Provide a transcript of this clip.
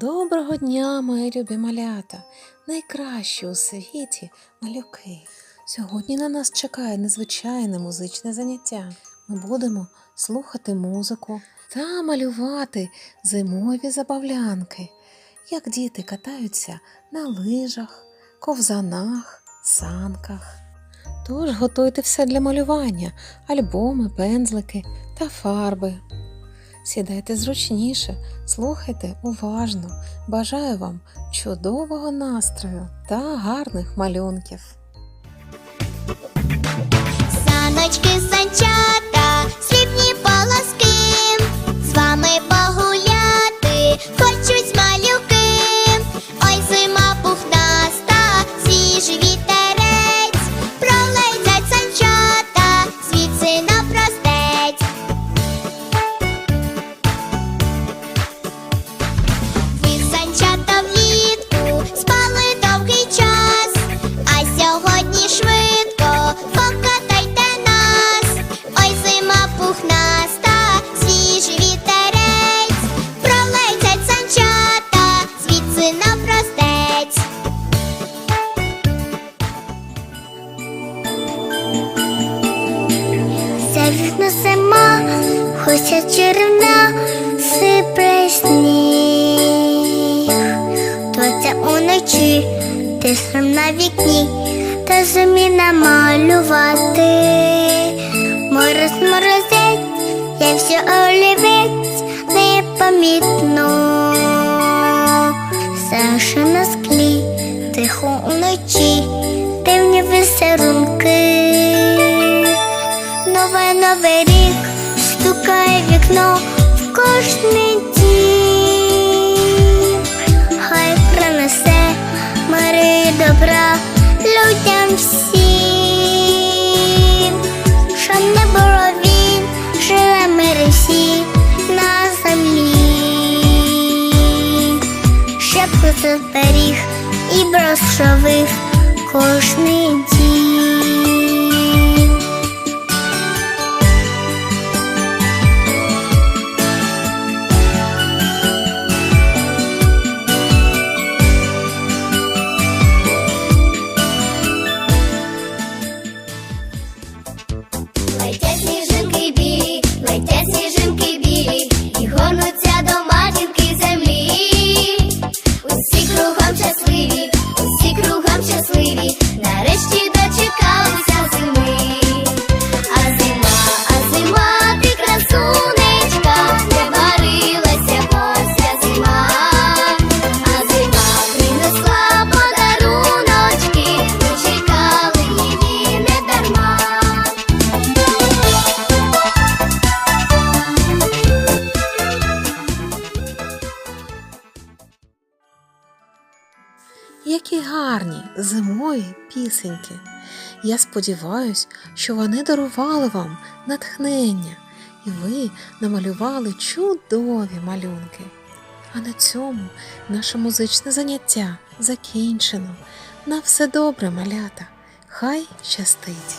Доброго дня, мої любі малята, найкращі у світі малюки. Сьогодні на нас чекає незвичайне музичне заняття. Ми будемо слухати музику та малювати зимові забавлянки, як діти катаються на лижах, ковзанах, санках. Тож готуйте все для малювання, альбоми, пензлики та фарби. Сідайте зручніше, слухайте уважно. Бажаю вам чудового настрою та гарних малюнків. Саночки, санчата, За вікна зима, хоча червна, сипре сніг. То це уночі, ти сам на вікні, та зумі намалювати. Мороз морозець, я все олівець непомітно. Новий рік стукає вікно в кожний дім. Хай принесе мири добра людям всім. Щоб не було він, живе мир і всі на землі. Щоб хто зберіг і благословив кожний дім. Летять сніжинки білі, Які гарні зимові пісеньки. Я сподіваюсь, що вони дарували вам натхнення, і ви намалювали чудові малюнки. А на цьому наше музичне заняття закінчено. На все добре, малята. Хай щастить!